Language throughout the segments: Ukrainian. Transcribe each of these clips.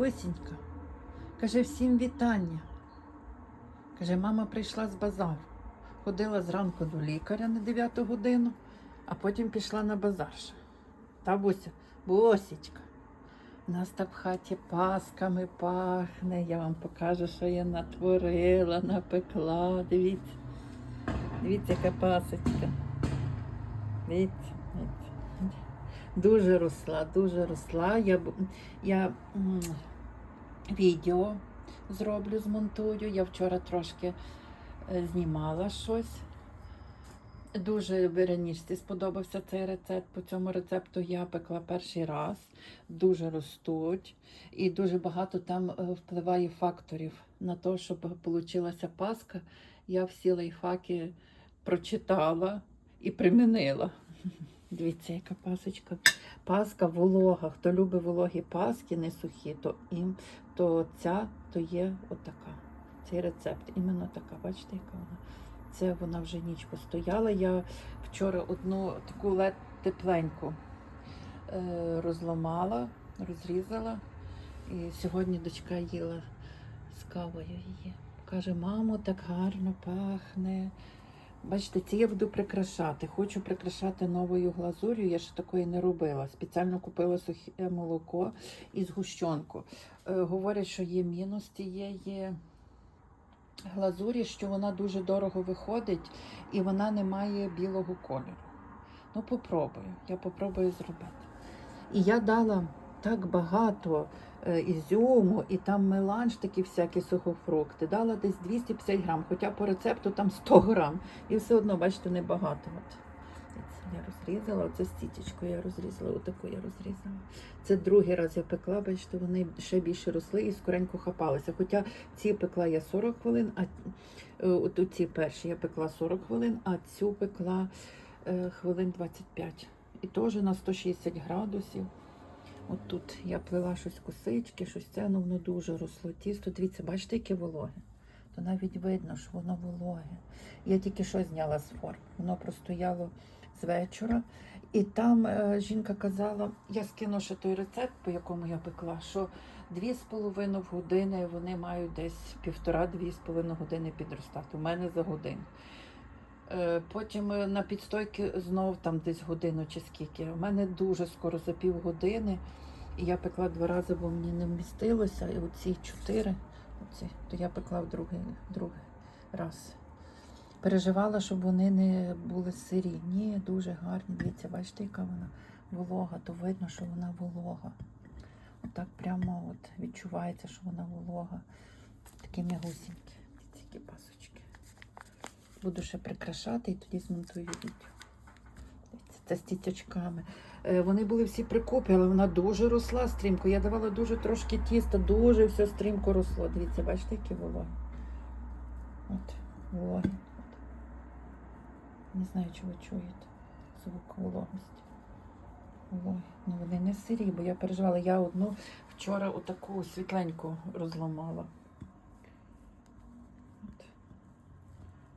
Косінька. Каже, всім вітання. Каже, мама прийшла з базару. Ходила зранку до лікаря на 9 годину, а потім пішла на базар. ще. Та Буся, Босічка. У нас так в хаті пасками пахне. Я вам покажу, що я натворила, напекла. Дивіться. Дивіться, яка пасочка. Дивіться, дивіться. Дуже росла, дуже росла. Я, я відео зроблю, змонтую. Я вчора трошки е, знімала щось. Дуже Веронічці сподобався цей рецепт. По цьому рецепту я пекла перший раз. Дуже ростуть. І дуже багато там е, впливає факторів на те, щоб вийшла паска. Я всі лайфхаки прочитала і примінила. Дивіться, яка пасочка. Паска волога. Хто любить вологі паски, не сухі, то їм, то ця то є отака. Цей рецепт. Іменно така. Бачите, яка вона? Це вона вже ніч постояла. Я вчора одну таку лед тепленьку е, розламала, розрізала. І сьогодні дочка їла з кавою її. Каже, мамо, так гарно пахне. Бачите, ці я буду прикрашати. Хочу прикрашати новою глазур'ю. Я ще такої не робила. Спеціально купила сухе молоко і згущенку. Е, говорять, що є мінус тієї глазурі, що вона дуже дорого виходить і вона не має білого кольору. Ну, попробую. Я попробую зробити. І я дала так багато ізюму, і там меланж, такі всякі сухофрукти. Дала десь 250 грам, хоча по рецепту там 100 грам. І все одно, бачите, небагато. От. Я розрізала, оце стітечку я розрізала, отаку я розрізала. Це другий раз я пекла, бачите, вони ще більше росли і скоренько хапалися. Хоча ці пекла я 40 хвилин, а е, от ці перші я пекла 40 хвилин, а цю пекла е, хвилин 25. І теж на 160 градусів. От тут я плела щось косички, щось це, ну воно дуже росло. Тісто, дивіться, бачите, яке вологе. То навіть видно, що воно вологе. Я тільки що зняла з форм. Воно простояло з вечора. І там е, жінка казала, я скину ще той рецепт, по якому я пекла, що 2,5 години вони мають десь півтора-дві з половиною години підростати. У мене за годину. Е, Потім е, на підстойки знов там десь годину чи скільки. У мене дуже скоро за півгодини. І я пекла два рази, бо мені не вмістилося. І оці чотири, оці, то я пекла в другий, другий раз. Переживала, щоб вони не були сирі. Ні, дуже гарні. Дивіться, бачите, яка вона волога, то видно, що вона волога. Отак прямо от відчувається, що вона волога. Такі м'ягусінькі. Які пасочки. Буду ще прикрашати і тоді змонтую відео. Це з тітячками. Е, Вони були всі прикупі, але вона дуже росла стрімко. Я давала дуже трошки тіста, дуже все стрімко росло. Дивіться, бачите, які вологі. От, вологі. Не знаю, чи ви чуєте звук вологості. Вологі. Ну вони не сирі, бо я переживала. Я одну вчора отаку світленьку розламала. От.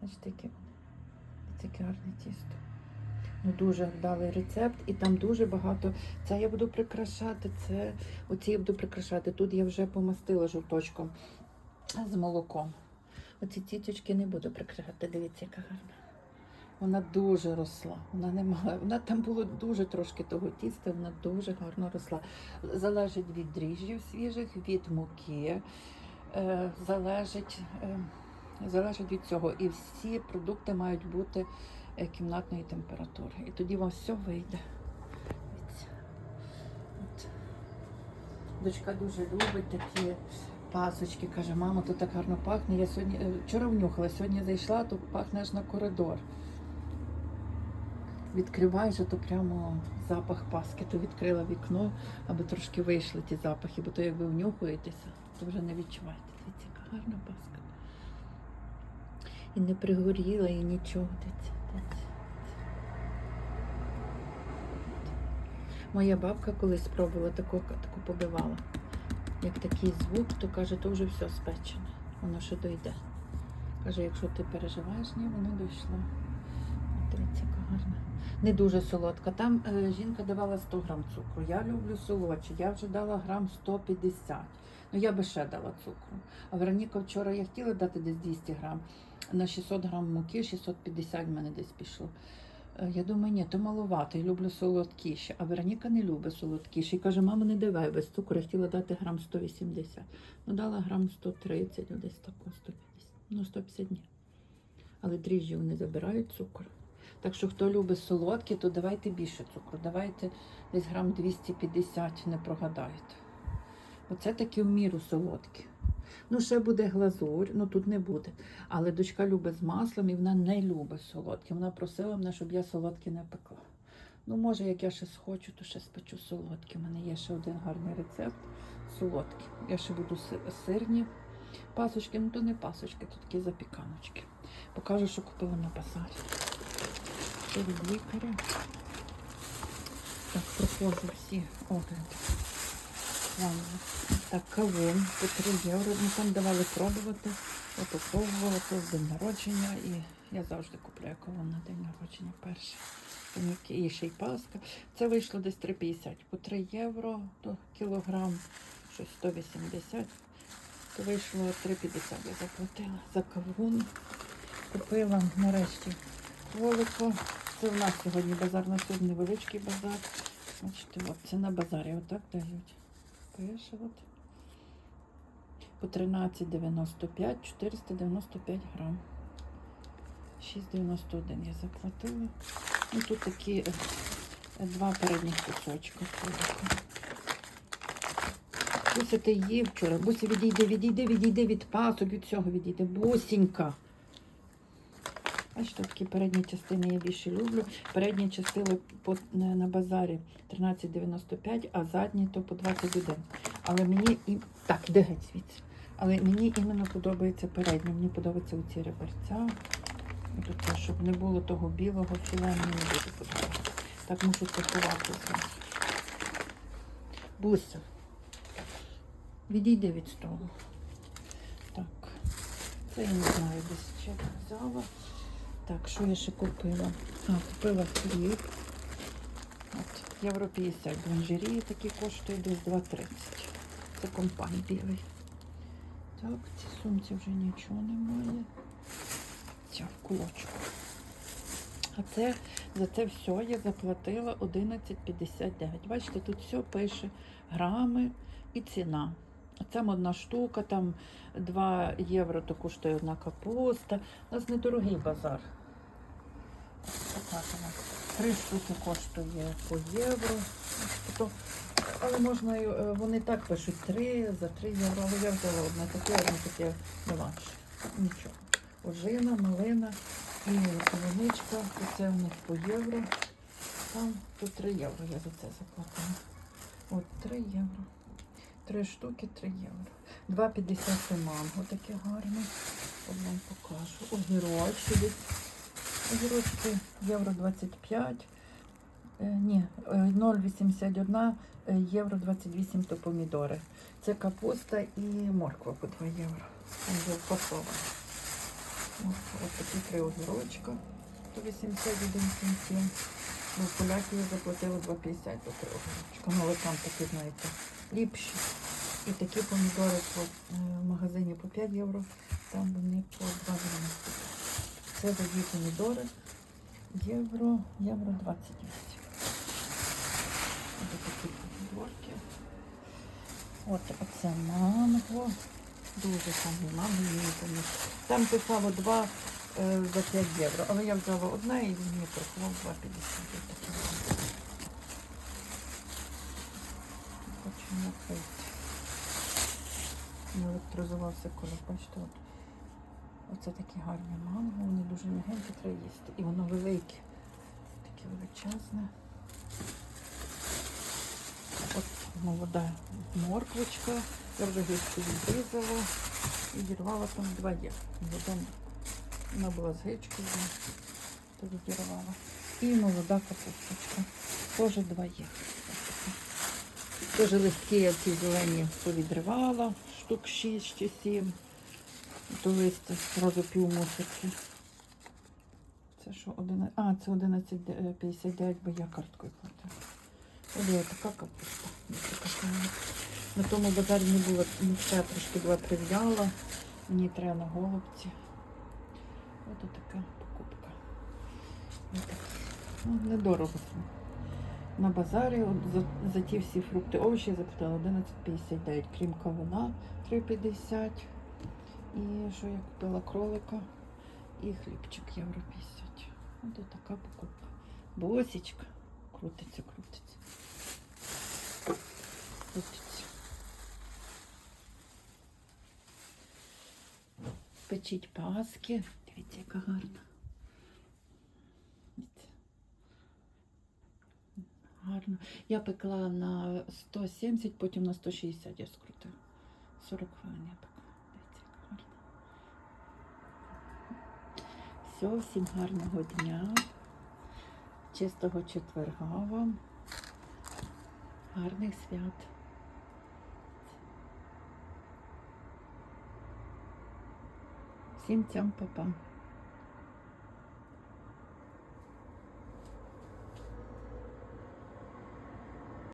Бачите, яке Це гарне тісто. Ну, дуже вдалий рецепт, і там дуже багато. Це я буду прикрашати, це оці я буду прикрашати. Тут я вже помастила жовточком з молоком. Оці тіточки не буду прикрашати. Дивіться, яка гарна. Вона дуже росла. Вона не мала. Вона там було дуже трошки того тіста, вона дуже гарно росла. Залежить від дріжджів свіжих, від муки, е, залежить, е, залежить від цього. І всі продукти мають бути е, кімнатної температури. І тоді вам все вийде. Дочка дуже любить такі пасочки. Каже, мама, тут так гарно пахне. Я сьогодні е, вчора внюхала, сьогодні зайшла, то пахне аж на коридор. Відкриваєш, то прямо запах паски, то відкрила вікно, аби трошки вийшли ті запахи, бо то як ви внюхуєтеся, то вже не відчуваєте. Яка гарна паска. І не пригоріла, і нічого. Моя бабка колись спробувала таку, таку побивала. Як такий звук, то каже, то вже все спечене. Воно ще дойде. Каже, якщо ти переживаєш, ні, воно дійшло. Дивіться, яка гарна. не дуже солодка. Там е, жінка давала 100 грам цукру. Я люблю солодші, я вже дала грам 150. Ну я би ще дала цукру. А Вероніка вчора я хотіла дати десь 200 грам. На 600 грам муки 650 в мене десь пішло. Е, Я думаю, ні, то маловато, я люблю солодкіше. А Вероніка не любить солодкіше. І каже, мама, не давай без цукру. Я хотіла дати грам 180. Ну, дала грам 130, ну, десь тако 150. Ну, 150 ні. Але дріжджі вони забирають цукор. Так що, хто любить солодкі, то давайте більше цукру. Давайте десь грам 250, не прогадаєте. Оце такі в міру солодкі. Ну, ще буде глазурь, ну тут не буде. Але дочка любить з маслом і вона не любить солодкі. Вона просила мене, щоб я солодкі не пекла. Ну, може, як я ще схочу, то ще спечу солодкі. У мене є ще один гарний рецепт солодкі. Я ще буду сирні пасочки, ну то не пасочки, то такі запіканочки. Покажу, що купила на базарі. Це від лікаря. Так, проходжу всі огляди. Так, кавун по 3 євро. Ну, там давали пробувати. Попробувала то з день народження і я завжди купляю кавун на день народження перший. І ще й паска. Це вийшло десь 3,50. По 3 євро до кілограм, щось 180. То вийшло 3,50 я заплатила за кавун. Купила нарешті кролика. Це в нас сьогодні базар, на сьогодні невеличкий базар. Бачите, от це на базарі отак дають. Пише от. По 13,95, 495 грам. 6,91 я заплатила. Ну тут такі е, е, два передніх кусочка. Буся, ти їв вчора. Буся, відійди, відійди, відійди від пасок, від цього відійди. Бусінька. Бачите, такі передні частини я більше люблю. Передні частини по, на, на базарі 13,95, а задні то по 21. Але мені і. Так, іди геть звідси. Але мені іменно подобається передні. Мені подобаються оці реберця. Це, щоб не було того білого філе, мені не буде подобатися. Так мушу зразу. Буся. Відійди від столу. Так. Це я не знаю, десь чек взяла. Так, що я ще купила? А, купила хліб. От, євро 50 такі коштує десь 2,30. Це компаній білий. Так, в цій сумці вже нічого немає. Ця в кулочку. А це за це все я заплатила 11,59. Бачите, тут все пише грами і ціна. Це одна штука, там 2 євро то коштує одна капуста. У нас недорогий базар. Три штуки коштує по євро. Тобто, але можна, е, вони так пишуть 3 за 3 євро, але я взяла одне таке, одне таке меланж. Нічого. Ожина, малина і полуничка. Це у них по євро. Там по 3 євро я за це заплатила. От 3 євро. Три штуки 3 євро. 2,50 це манго таке гарне. От вам покажу. Огірочки. Огірочки євро 25. Е, ні, е, 0,81 е, євро 28 то помідори. Це капуста і морква по 2 євро. Вже впаковано. Ось, такі три огірочка. 181 центів. Ну, поляки я заплатила 2,50 за три огірочка. Ну, але там такі, знаєте, ліпші. І такі помідори по, е, в магазині по 5 євро, там вони по 2,95. Це дві помідори. Євро, євро 28. Ось такі помідорки. От оце манго. Дуже там манго поміж. Там писало 2 е, за 5 євро, але я взяла одне і мені порахував 2,50. Не електризувався коло, бачите, от. Оце такі гарні манго, вони дуже м'ягенькі, треба їсти. І воно велике, таке величезне. От молода морквочка. Я вже гірку відрізала і відірвала там два є. Вона була з гичкою, то відірвала. І молода капусточка. Теж два є. Теж листки я ці зелені повідривала, штук 6 чи 7. То листя одразу пів мусорки. Це що, 11... А, це 11,59, бо я карткою платила. Ось така капуста. На тому базарі не було, ну все, трошки була прив'яла. Мені треба на голубці. Ось така покупка. Ось так. Ну, недорого. На базарі за, за ті всі фрукти, овочі я заплатила 11,59, крім кавуна 3,50. І що я купила кролика і хлібчик євро 50. Ось така покупка. Босічка. Крутиться, крутиться. Крутиться. Печіть паски. Дивіться, яка гарна. Дивіться. Гарно. Я пекла на 170, потім на 160 я скрутила. 40 хвилин я пекла. Дивіться, гарно. Все, всім гарного дня. Чистого четверга вам. Гарних свят. Всім цям папа.